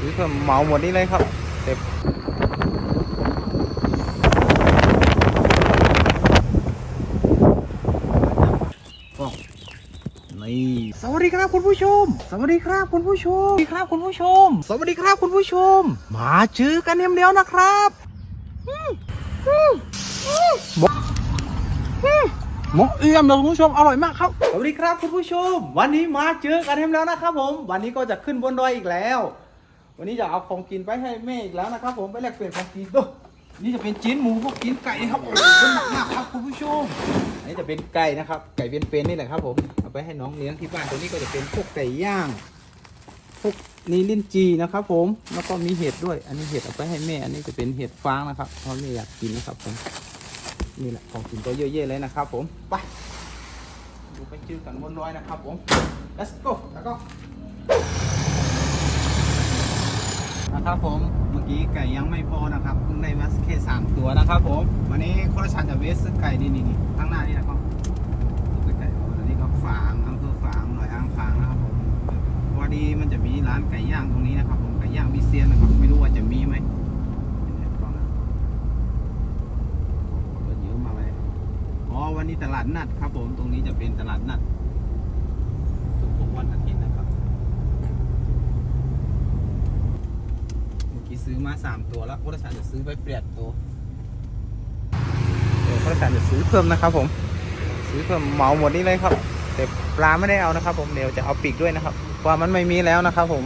ซื้อเพิ่มเหมาหมดนี่เลยครับเต็มนี่สวัสดีครับคุณผู้ชม สวัสดีครับคุณผู้ชมสวัสดีครับคุณผู้ชม สวัสดีครับคุณผู้ชม มาเจอกันเดียวนะครับอืมอืมอืมบอกอืมหมกเอี่ยมเลยคุณผู้ชมอร่อยมากครับ สวัสดีครับคุณผู้ชม วันนี้มาเจอกันแล้วนะครับผม วันนี้ก็จะขึ้นบนดอยอีกแล้ว วันนี้จะเอาของกินไปให้แม่อีกแล้วนะครับ ผมไปแลกเปลี่ยนของกินดูนี่จะเป็นจิ้นหมูพวกจิ้นไก่ครับโอ้โหหนักมากครับคุณผู้ชมอันนี้จะเป็นไก่นะครับ ไก่เป็นๆนนี่แหละครับผมเอาไปให้น้องเลี้ยงที่บ้านตัวนี้ก็จะเป็นพวกไก่ย่างพวกนี้ลิ้นจีนะครับ ผมแล้วก็มีเห็ดด้วย อันนี้เห็ดเอาไปให้แม่ อันนี้จะเป็นเห็ดฟางนะครับเพราะแม่อยากกินนะครับผมนี่แหละของกินก็เยอะแยะเลยนะครับ ผมไปดูไปจื้อกันบนดอยนะครับผม let's go แล้วก็ นะครับผม เมื่อกี้ไก่ยังไม่พอนะครับ เพิ่งได้มาแค่สามตัวนะครับผม วันนี้โคราชจะเวสซื้อไก่นี่นี่นี่ข้างหน้านี่นะครับซื้อไก่อันนี้ก็ฝางอำเภอฝางหน่อยอ่างฝางนะครับผม พอดีมันจะมีร้านไก่ย่างตรงนี้นะครับผม ไก่ย่างวิเซียนนะครับ ไม่รู้ว่าจะมีไหมก่อนนะคนเยอะมาเลยอ๋อวันนี้ตลาดนัดครับผม ตรงนี้จะเป็นตลาดนัดทุกๆวันอาทิตย์นะครับ เมื่อกี้ ซื้อมาสามตัวแล้วพุทธศาสจะซื้อไปเปลี่ยนตัวเดี๋ยวพุทธศาสจะซื้อเพิ่มนะครับ ผม ซื้อเพิ่มเหมาหมดนี่เลยครับ แต่ปลาไม่ได้เอานะครับ ผมเดี๋ยวจะเอาปีกด้วยนะครับเพราะว่ามันไม่มีแล้วนะครับ ผม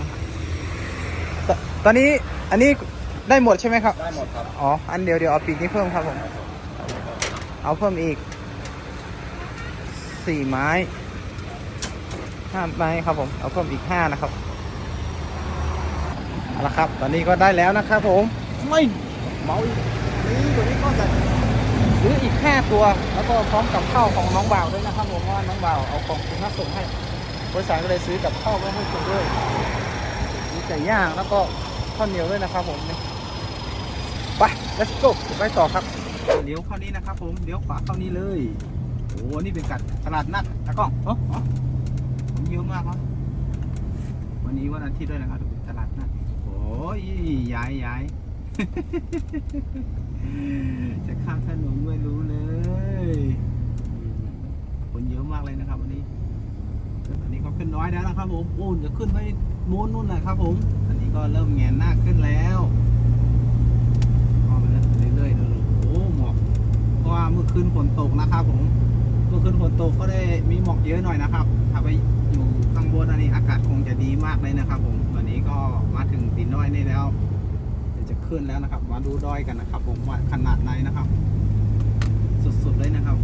ตตอนนี้อันนี้ได้หมดใช่ไหมครับ ได้หมดครับ อ๋อ อันเดียวเดี๋ยวเอาปีกนี้เพิ่มครับผม เอาเพิ่มอีกสี่ไม้ห้าไม้ครับผม เอาเพิ่มอีกห้านะครับเอา ละครับ ตอนนี้ก็ได้แล้วนะครับผม ไม่เมาอีกนี่ตัวนี้ก็จะซื้ออีกห้าตัว แล้วก็พร้อมกับข้าวของน้องบ่าวด้วยนะครับผมว่าน้องบ่าวเอาของคุณค่าส่งให้บริษัทก็เลยซื้อกับข้าวไว้ให้คุณด้วยมีไก่ย่างแล้วก็ข้าวเหนียวด้วยนะครับผมนี่ไป let's go ไปต่อครับเลี้ยวเข้านี้นะครับผมเลี้ยวขวาเข้านี้เลยโอ้โหนี่เป็นกัดตลาดนัดตะกล้องเอออ๋อเยอะมากครับวันนี้วันอาทิตย์ด้วยนะครับ ยย้ายย้าย จะข้ามถนนไม่รู้เลย คนเยอะมากเลยนะครับวันนี้ อันนี้ก็ขึ้นน้อยแล้วนะครับผมโอ้จะขึ้นไปโม้นนู่นแหละครับผม อันนี้ก็เริ่มแงนหน้าขึ้นแล้วก็ไปเรื่อยๆดูๆโอ้หมอกเพราะว่าเมื่อคืนฝนตกนะครับผม เมื่อคืนฝนตกก็ได้มีหมอกเยอะหน่อยนะครับ ถ้าไปอยู่ข้างบนอันนี้อากาศคงจะดีมากเลยนะครับผมวันนี้ก็มาถึง ตีน้อยนี่แล้วเดี๋ยวจะขึ้นแล้วนะครับ มาดูดอยกันนะครับ ผมว่าขนาดไหนนะครับ สุดๆเลยนะครับ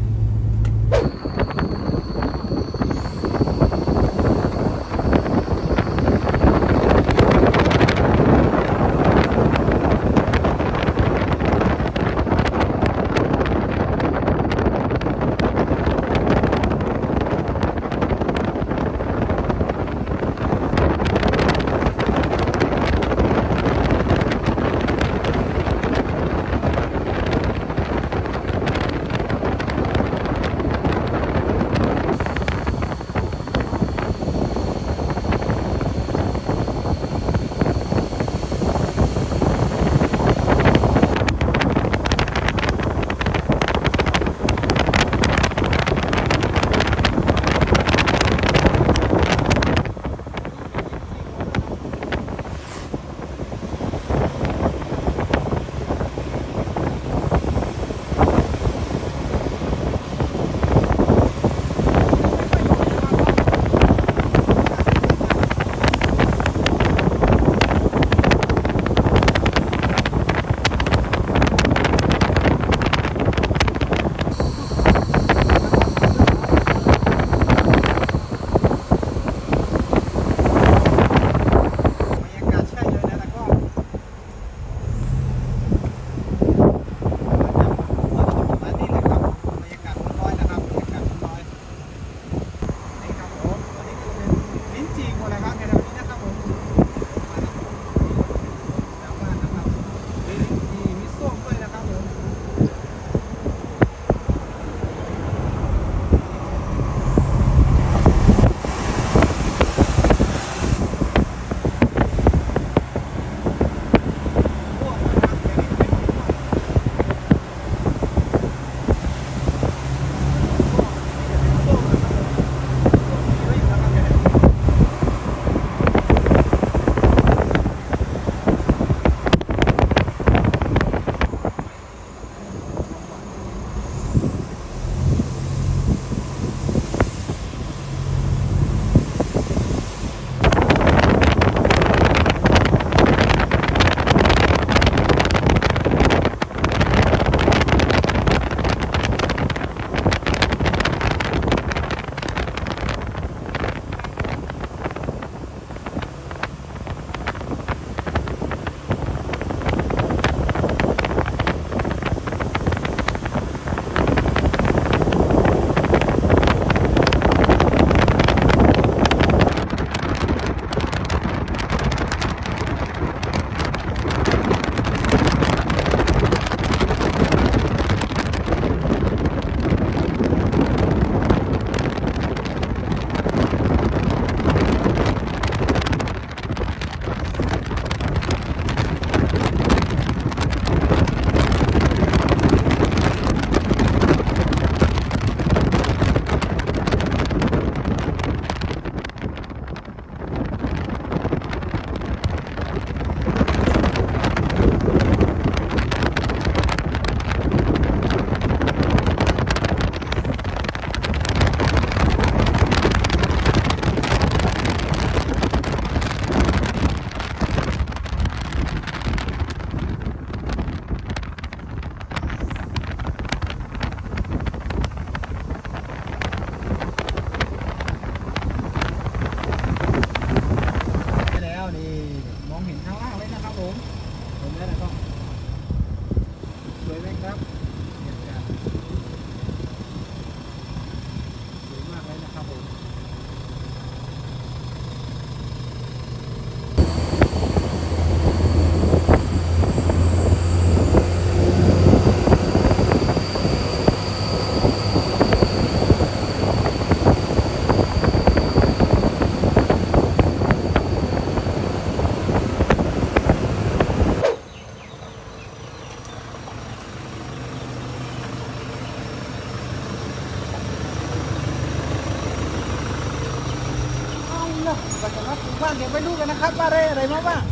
ดูกันนะครับว่าได้อะไรมาบ้าง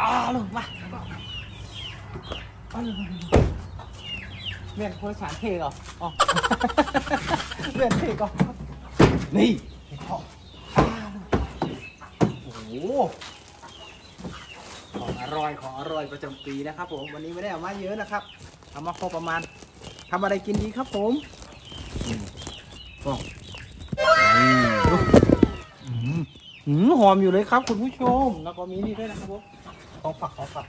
อ้าวลงมาเอาเลยเมียนโคสารเทก่อนอ๋อเมียนเทก่อนนี่เห็ดเพาะอ้าวโอ้โหของอร่อยของอร่อยประจำปีนะครับผมวันนี้ไม่ได้เอามาเยอะนะครับเอามาพอประมาณทำอะไรกินดีครับผมอืม มอืมหอมอยู่เลยครับ คุณผู้ชม แล้วก็มีนี่ด้วยนะครับผมของฝักของฝัก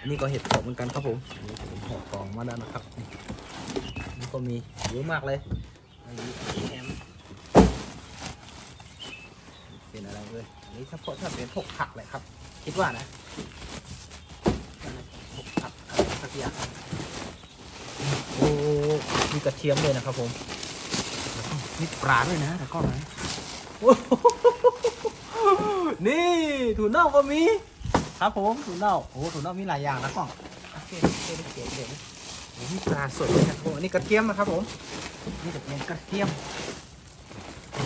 อันนี่ก็เห็ดเผาะเหมือนกันครับผมอันนี้ผมห่อกล่องมาแล้วนะครับนี่ก็มีเยอะมากเลยอันนี้แฮมเป็นอะไรเลยอันนี้เฉพาะถ้าเป็นพวกผักเลยครับ คิดว่านะพวกผักอะไรสักอย่างโอ้มีกระเทียมเลยนะครับผมแล้วก็มีปลาด้วยนะแต่ก็นะโอ้โห นี่ถั่วเน่าก็มี ครับผมถั่วเน่าโอ้ถั่วเน่ามีหลายอย่างนะกล้องโอเคโอเคโอเคโอเคโอ้มีปลาสดนะครับผมอันนี้กระเทียมนะครับผมนี่จะเป็นกระเทียม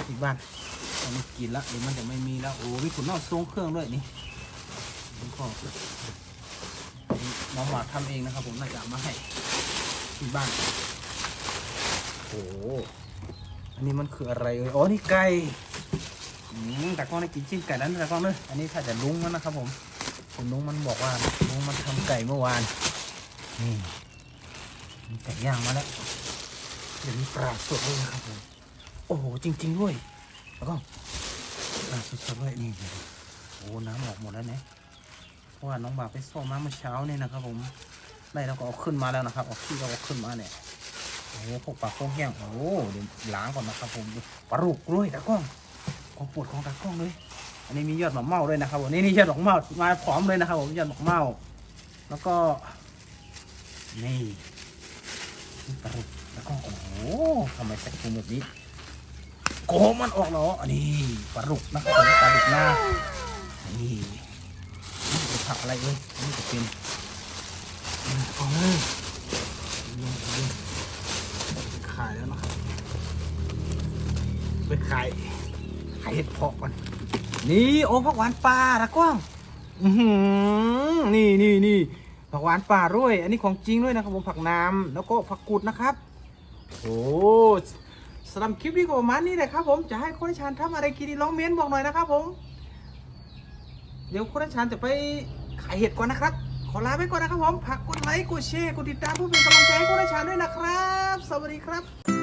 ที่บ้านตอนนี้กินแล้วเดี๋ยวมันจะไม่มีแล้วโอ้มีถั่วเน่าทรงเครื่องด้วยนี่นี่ก็น้องหมาทำเองนะครับ ผมน่าจะมาให้ที่บ้านโอ้อันนี้มันคืออะไรเอ่ยอ๋อนี่ไก่ อืมแต่ก้อนได้กินชิ้นไก่นั้นแต่ก้อนเลยอันนี้ถ้าจะลุงมันนะครับ ผมคุณลุงมันบอกว่าลุงมันทำไก่เมื่อวานนี่ไก่ย่างมาแล้วเดี๋ยวมีปลาสดด้วยนะครับผมโอ้โหจริง ๆ ด้วยแล้วก็ปลาสดๆด้วยนี่โอ้น้ำออกหมดแล้วเนี่ยเพราะว่าน้องบ่าวไปซ่อมมาเมื่อเช้าเนี่ยนะครับ ผมได้แล้วก็เอาขึ้นมาแล้วนะครับเอาขี้ก็เอาขึ้นมาเนี่ยโอ้พวกปลาโค้งแห้งโอ้เดี๋ยวล้างก่อนนะครับผมปลาลูกด้วยตากล้อง ของปวดของตากล้องเลย อันนี้มียอดหมากเมาด้วยนะครับผมนี่นี่ยอดหมากเมามาพร้อมเลยนะครับผมยอดหมากเมา แล้วก็ นี่นี่ปลาลูกตากล้องโอ้โหทำไมใส่ถุงแบบนี้โกมันออกเหรออันนี้ปลาลูกนะครับผมปลาลูกหน้านี่นี่เป็นผักอะไรเอ้ยนี่จะเป็นของเลยลงลงขายแล้วนะครับไปขาย ขายเห็ดเพาะก่อน นี่โอ้ผักหวานป่าตะกว้างอือหือนี่นี่นี่ผักหวานป่าด้วย อันนี้ของจริงด้วยนะครับผมผักน้ำแล้วก็ผักกุดนะครับ โอ้สำหรับคลิปนี้ก็ประมาณนี้แหละครับผมจะให้คนชานทำอะไรกินลองเม้นบอกหน่อยนะครับผม เดี๋ยวคนชานจะไปขายเห็ดก่อนนะครับ ขอลาไปก่อนนะครับผมฝากกดไลค์กดแชร์กดติดตามเพื่อเป็นกำลังใจให้คนชานด้วยนะครับ สวัสดีครับ